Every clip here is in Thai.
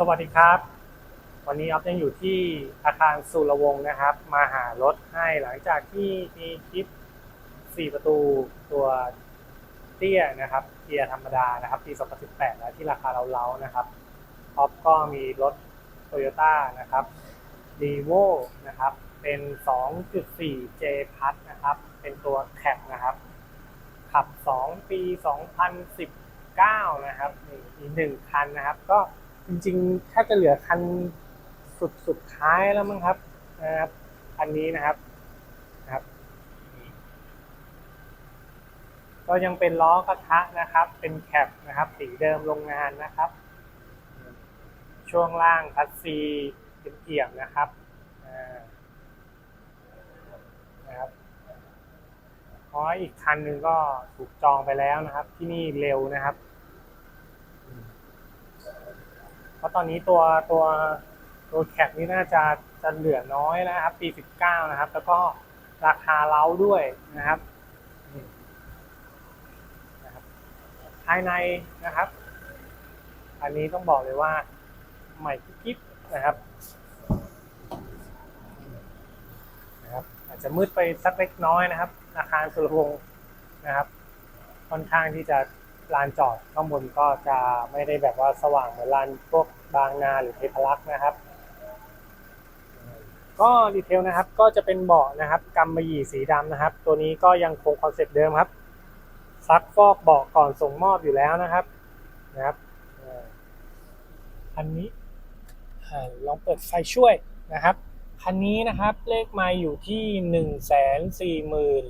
สวัสดีครับ วันนี้ออฟยังอยู่ที่อาคารสุรวงศ์นะครับ มาหารถให้หลังจากที่มีคลิป 4 ประตูตัวเตี้ยนะครับเกียร์ธรรมดานะครับปี 2018 แล้วที่ราคาเล้าๆนะครับออฟก็มีรถ Toyota นะครับ d e v o นะครับ เป็น 2.4 J พัทนะครับ เป็นตัวแคปนะครับ ขับ 2 ปี 2019 นะครับนี่อีกหนึ่งคันนะครับ ก็ จริงๆถ้าจะเหลือคันสุดสุดท้ายแล้วมั้งครับนะครับคันนี้นะครับนะครับ ก็ยังเป็นล้อกระทะนะครับ เป็นแคปนะครับสีเดิมโรงงานนะครับ ช่วงล่างคัสซีเกี่ยมๆนะครับนะครับเพราะอีกคันหนึ่งก็ถูกจองไปแล้วนะครับ ที่นี่เร็วนะครับ เพ ราะตอนนี้ตัวตัวตัวแคปนี่น่าจะจะเหลือน้อยแล้วนะครับ ปี 19 นะครับ แล้วก็ราคาเล้าด้วยนะครับภายในนะครับ อันนี้ต้องบอกเลยว่าใหม่กิ๊บนะครับนะครับ อาจจะมืดไปสักเล็กน้อยนะครับ อาคารสุรวงศ์นะครับ ค่อนข้างที่จะลานจอดข้างบนก็จะไม่ได้แบบว่าสว่างเหมือนลานพวก บางนาหรือเทพารักษ์นะครับ ก็ดีเทลนะครับก็จะเป็นเบาะนะครับกำมะหยี่สีดำนะครับ ตัวนี้ก็ยังคงคอนเซ็ปต์เดิมครับซักฟอกเบาะก่อนส่งมอบอยู่แล้วนะครับนะครับอันนี้ลองเปิดไฟช่วยนะครับคันนี้นะครับเลขไมาอยู่ที่หนึ่งแสนสี่หมื่น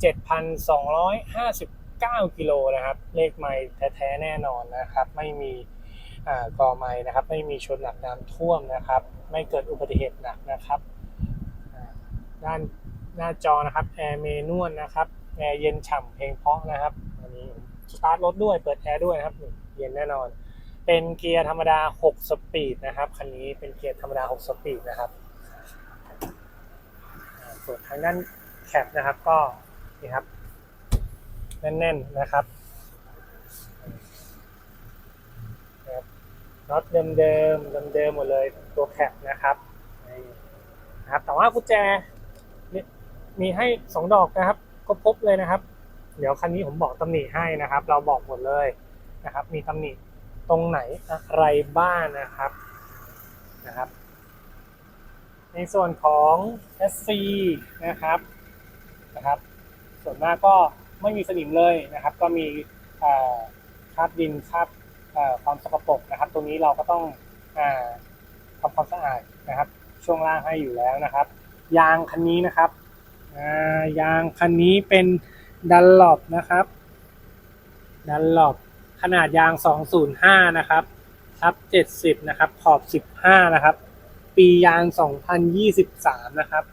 เจ็ดพันสองร้อยห้าสิบเก้ากิโลนะครับ เลขไม้แท้ๆแน่นอนนะครับ ไม่มี กอไม้นะครับ ไม่มีชนหนักน้ำท่วมนะครับ ไม่เกิดอุบัติเหตุหนักนะครับด้านหน้าจอนะครับแอร์เมนวลนะครับแอร์เย็นฉ่ำเพลงเพราะนะครับอันนี้สตาร์ทรถด้วยเปิดแอร์ด้วยนะครับเย็นแน่นอน เป็นเกียร์ธรรมดา 6 สปีดนะครับคันนี้เป็นเกียร์ธรรมดา 6 สปีดนะครับส่วนทางด้านแคปนะครับก็นี่ครับแน่นๆนะครับ น็อตเดิมๆเดิมๆหมดเลยตัวแคปนะครับนะครับ แต่ว่ากุญแจมีให้สองดอกนะครับ ก็พบเลยนะครับ เดี๋ยวคันนี้ผมบอกตำหนิให้นะครับ เราบอกหมดเลยนะครับ มีตำหนิตรงไหนอะไรบ้างนะครับนะครับ ในส่วนของแอสซีนะครับนะครับ ส่วนมากก็ไม่มีสนิมเลยนะครับ ก็มีคราบดินคราบ ความสกปรกนะครับ ตรงนี้เราก็ต้องอ่าทำความสะอาดนะครับ ช่วงล่างให้อยู่แล้วนะครับ ยางคันนี้นะครับยางคันนี้เป็นดันลอปนะครับดันลอปขนาดยาง 205 นะครับทับ70 นะครับ ขอบ 15 นะครับ ปียาง 2023 นะครับ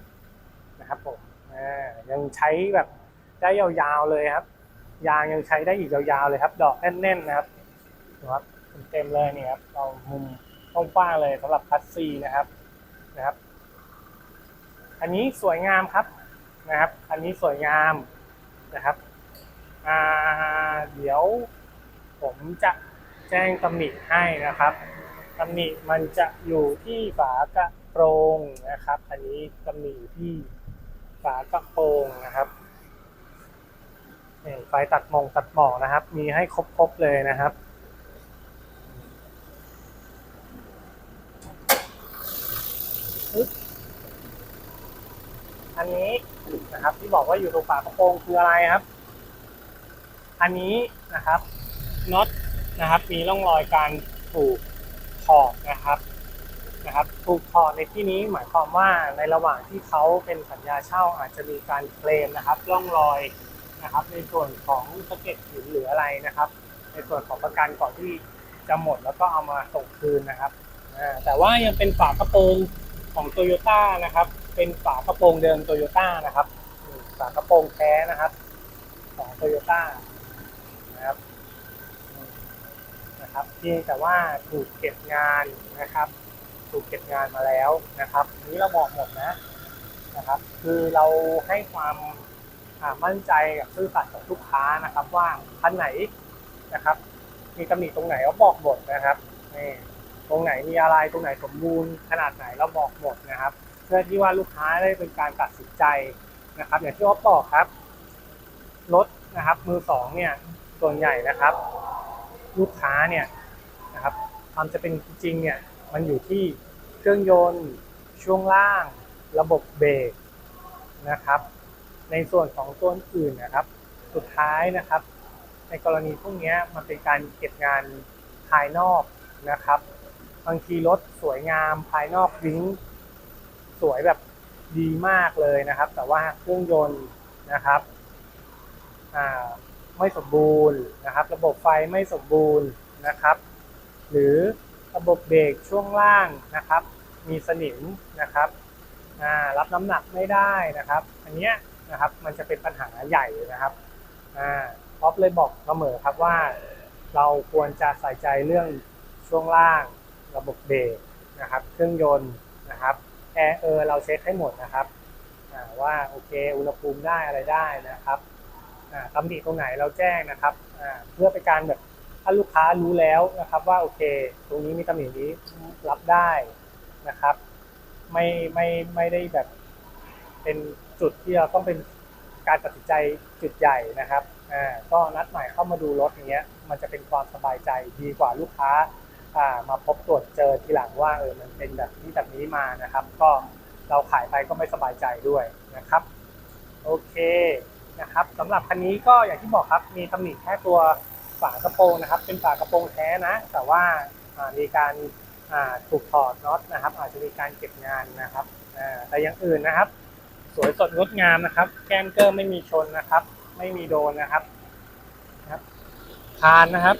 นะครับผมยังใช้แบบได้ยาวๆเลยครับ ยางยังใช้ได้อีกยาวๆเลยครับ ดอกแน่นๆนะครับ นะครับเต็มเลยเนี่ยครับเรามุมกว้างเลยสำหรับคัสซีนะครับนะครับ อันนี้สวยงามครับนะครับ อันนี้สวยงามนะครับอ่าเดี๋ยวผมจะแจ้งตำหนิให้นะครับตำหนิมันจะอยู่ที่ฝากระโปรงนะครับ อันนี้ตำหนิที่ฝากระโปรงนะครับไฟตัดมองตัดหมอกนะครับ มีให้ครบๆเลยนะครับ อันนี้นะครับ ที่บอกว่าอยู่ตรงฝากระโปรงคืออะไรครับ อันนี้นะครับน็อตนะครับ มีร่องรอยการถูกถอดนะครับนะครับถูกถอดในที่นี้หมายความว่าในระหว่างที่เขาเป็นสัญญาเช่าอาจจะมีการเคลมนะครับร่องรอยนะครับ ในส่วนของสะเก็ดหินหรืออะไรนะครับ ในส่วนของประกันก่อนที่จะหมดแล้วก็เอามาส่งคืนนะครับแต่ว่ายังเป็นฝากระโปรง ของโตโยต้านะครับ เป็นฝากระโปรงเดิมโตโยต้านะครับฝากระโปรงแท้นะครับ ของโตโยต้านะครับนะครับเพียงแต่ว่าถูกเก็บงานนะครับ ถูกเก็บงานมาแล้วนะครับนี้เราบอกหมดนะนะครับ คือเราให้ความมั่นใจกับซื่อสัตย์กับลูกค้านะครับ ว่าคันไหนนะครับ มีตำหนิตรงไหนก็บอกหมดนะครับนี่ ตรงไหนมีอะไรตรงไหนสมบูรณ์ขนาดไหนเราบอกหมดนะครับ เพื่อที่ว่าลูกค้าได้เป็นการตัดสินใจนะครับ อย่างที่อ๊อฟบอกครับรถนะครับ มือสองเนี่ยส่วนใหญ่นะครับ ลูกค้าเนี่ยนะครับความจะเป็นจริงเนี่ยมันอยู่ที่เครื่องยนต์ ช่วงล่าง ระบบเบรกนะครับ ในส่วนของตัวอื่นนะครับ สุดท้ายนะครับ ในกรณีพวกนี้มันเป็นการเก็บงานภายนอกนะครับ บางทีรถสวยงามภายนอกวิ้งสวยแบบดีมากเลยนะครับ แต่ว่าเครื่องยนต์นะครับไม่สมบูรณ์นะครับ ระบบไฟไม่สมบูรณ์นะครับ หรือระบบเบรกช่วงล่างนะครับ มีสนิมนะครับรับน้ำหนักไม่ได้นะครับ อันเนี้ยนะครับมันจะเป็นปัญหาใหญ่นะครับอ่าท็อปเลยบอกเสมอครับว่า เราควรจะใส่ใจเรื่องช่วงล่าง ระบบเบรกนะครับ เครื่องยนต์นะครับแอร์เออเราเช็คให้หมดนะครับว่าโอเคอุณหภูมิได้อะไรได้นะครับตำหนิตรงไหนเราแจ้งนะครับเพื่อเป็นการแบบถ้าลูกค้ารู้แล้วนะครับว่าโอเค ตรงนี้มีตำหนินี้รับได้นะครับ ไม่ไม่ไม่ได้แบบเป็นจุดที่เราต้องเป็นการตัดสินใจจุดใหญ่นะครับอ่าก็นัดหมายเข้ามาดูรถอย่างเงี้ย มันจะเป็นความสบายใจดีกว่าลูกค้า มาพบตรวจเจอทีหลังว่าเออมันเป็นแบบนี้แบบนี้มานะครับ ก็เราขายไปก็ไม่สบายใจด้วยนะครับ โอเคนะครับสำหรับคันนี้ก็อย่างที่บอกครับมีตำหนิแค่ตัวฝากระโปรงนะครับ เป็นฝากระโปรงแท้นะ แต่ว่าอ่ามีการอ่าถูกถอดน็อตนะครับ อาจจะมีการเก็บงานนะครับอ่าแต่อย่างอื่นนะครับ สวยสดงดงามนะครับ แก้มเกอร์ไม่มีชนนะครับ ไม่มีโดนนะครับนะครับคานนะครับ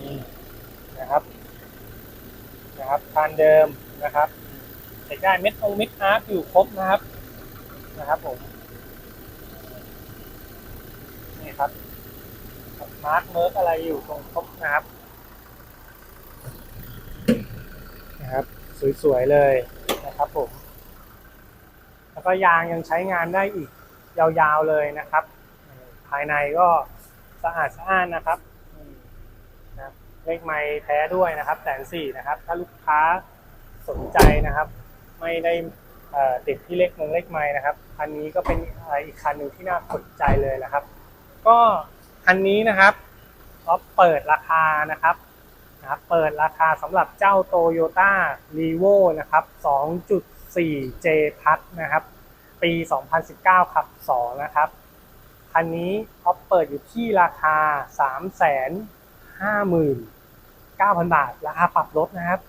นี่นะครับ นะครับทานเดิมนะครับใช้ได้เม็ดองเม็ดอาร์ตอยู่ครบนะครับนะครับผมนี่ครับมาร์กเมิร์กอะไรอยู่ตรงครบนะครับนะครับสวยๆเลยนะครับผมแล้วก็ยางยังใช้งานได้อีกยาวๆเลยนะครับ ภายในก็สะอาดสะอ้านนะครับ เลขไม้แท้ด้วยนะครับแสนสี่นะครับ ถ้าลูกค้าสนใจนะครับ ไม่ได้ติดที่เลขมงเลขไม้นะครับคันนี้ก็เป็นอะไรอีกคันหนึ่งที่น่าสนใจเลยนะครับ ก็คันนี้นะครับก็เปิดราคานะครับนะครับ เปิดราคาสำหรับเจ้า Toyota r e v o นะครับ 2.4 J พัทนะครับ ปี 2019 ขับ 2 นะครับ คันนี้ท็อปเปิดอยู่ที่ราคา3 5 9 0 0 0บาท ราคาปรับลดนะครับ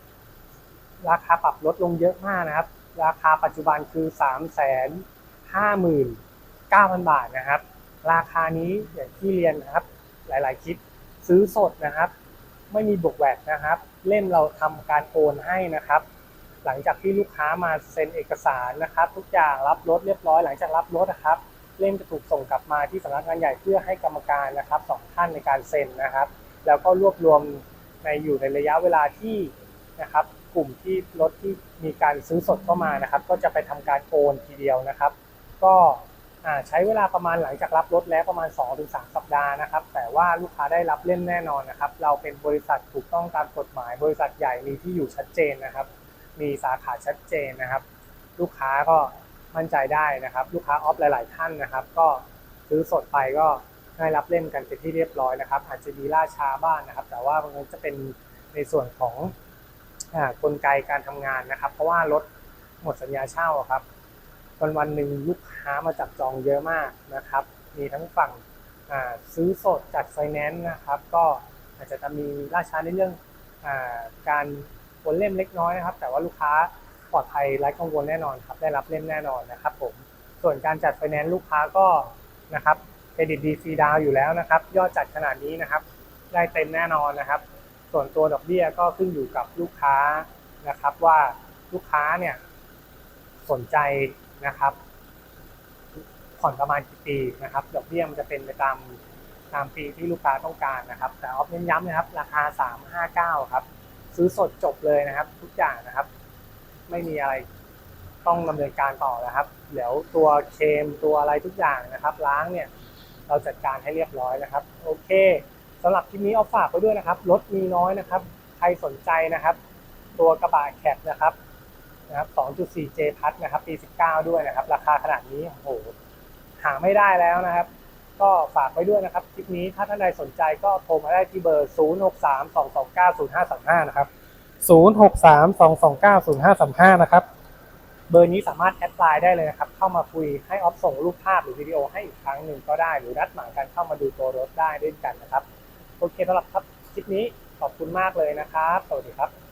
ราคาปรับลดลงเยอะมากนะครับ ราคาปัจจุบันคือ3 5 9 0 0 0บาทนะครับ ราคานี้อย่างที่เรียนนะครับ หลายๆคลิปซื้อสดนะครับ ไม่มีบวกแหวดนะครับ เล่มเราทำการโอนให้นะครับ หลังจากที่ลูกค้ามาเซ็นเอกสารนะครับ ทุกอย่างรับรถเรียบร้อยหลังจากรับรถนะครับเล่มจะถูกส่งกลับมาที่สำนักงานใหญ่เพื่อให้กรรมการนะครับสองท่านในการเซ็นนะครับ แล้วก็รวบรวมในอยู่ในระยะเวลาที่นะครับกลุ่มที่รถที่มีการซื้อสดเข้ามานะครับ ก็จะไปทำการโอนทีเดียวนะครับ ก็ใช้เวลาประมาณหลังจากรับรถแล้วประมาณ 2-3 สัปดาห์นะครับ แต่ว่าลูกค้าได้รับเล่มแน่นอนนะครับ เราเป็นบริษัทถูกต้องตามกฎหมาย บริษัทใหญ่มีที่อยู่ชัดเจนนะครับ มีสาขาชัดเจนนะครับ ลูกค้าก็มั่นใจได้นะครับ ลูกค้าออฟหลาย ๆ ท่านนะครับ ก็ซื้อสดไปก็ ได้รับเล่มกันเป็นที่เรียบร้อยนะครับ อาจจะมีล่าช้าบ้างนะครับ แต่ว่ามันจะเป็นในส่วนของอกลไกการทำงานนะครับ เพราะว่ารถหมดสัญญาเช่าครับ วันวันหนึ่งลูกค้ามาจับจองเยอะมากนะครับ มีทั้งฝั่งซื้อสดจัดไฟแนนซ์นะครับ ก็อาจจะมีล่าช้าในเรื่องอการโอนเล่มเล็กน้อยนะครับ แต่ว่าลูกค้าปลอดภัยไร้กังวลแน่นอนครับ ได้รับเล่มแน่นอนนะครับผมส่วนการจัดไฟแนนซ์ลูกค้าก็นะครับ เครดิตดีฟรีดาวอยู่แล้วนะครับ ยอดจัดขนาดนี้นะครับ ได้เต็มแน่นอนนะครับ ส่วนตัวดอกเบี้ยก็ขึ้นอยู่กับลูกค้านะครับ ว่าลูกค้าเนี่ยสนใจนะครับผ่อนประมาณกี่ปีนะครับดอกเบี้ยมันจะเป็นไปตามตามปีที่ลูกค้าต้องการนะครับ แต่ออฟเน้นย้ำนะครับ ราคา 359 ครับ ซื้อสดจบเลยนะครับ ทุกอย่างนะครับ ไม่มีอะไรต้องดำเนินการต่อนะครับ เดี๋ยวตัวเคมตัวอะไรทุกอย่างนะครับ ล้างเนี่ย เราจัดการให้เรียบร้อยนะครับ โอเคสำหรับคลิปนี้เอาฝากไว้ด้วยนะครับรถมีน้อยนะครับ ใครสนใจนะครับ ตัวกระบะแคปนะครับนะครับ 2.4J พัทนะครับ ปี 19 ด้วยนะครับ ราคาขนาดนี้โอ้โหหาไม่ได้แล้วนะครับ ก็ฝากไว้ด้วยนะครับคลิปนี้ถ้าท่านใดสนใจก็โทรมาได้ที่เบอร์ 0632290535 นะครับ 0632290535 นะครับ เบอร์นี้สามารถแอดไลน์ได้เลยนะครับ เข้ามาคุยให้ออฟส่งรูปภาพหรือวิดีโอให้อีกครั้งหนึ่งก็ได้ หรือนัดหมายกันเข้ามาดูตัวรถได้ด้วยกันนะครับ โอเคสำหรับครับคลิปนี้ขอบคุณมากเลยนะครับ สวัสดีครับ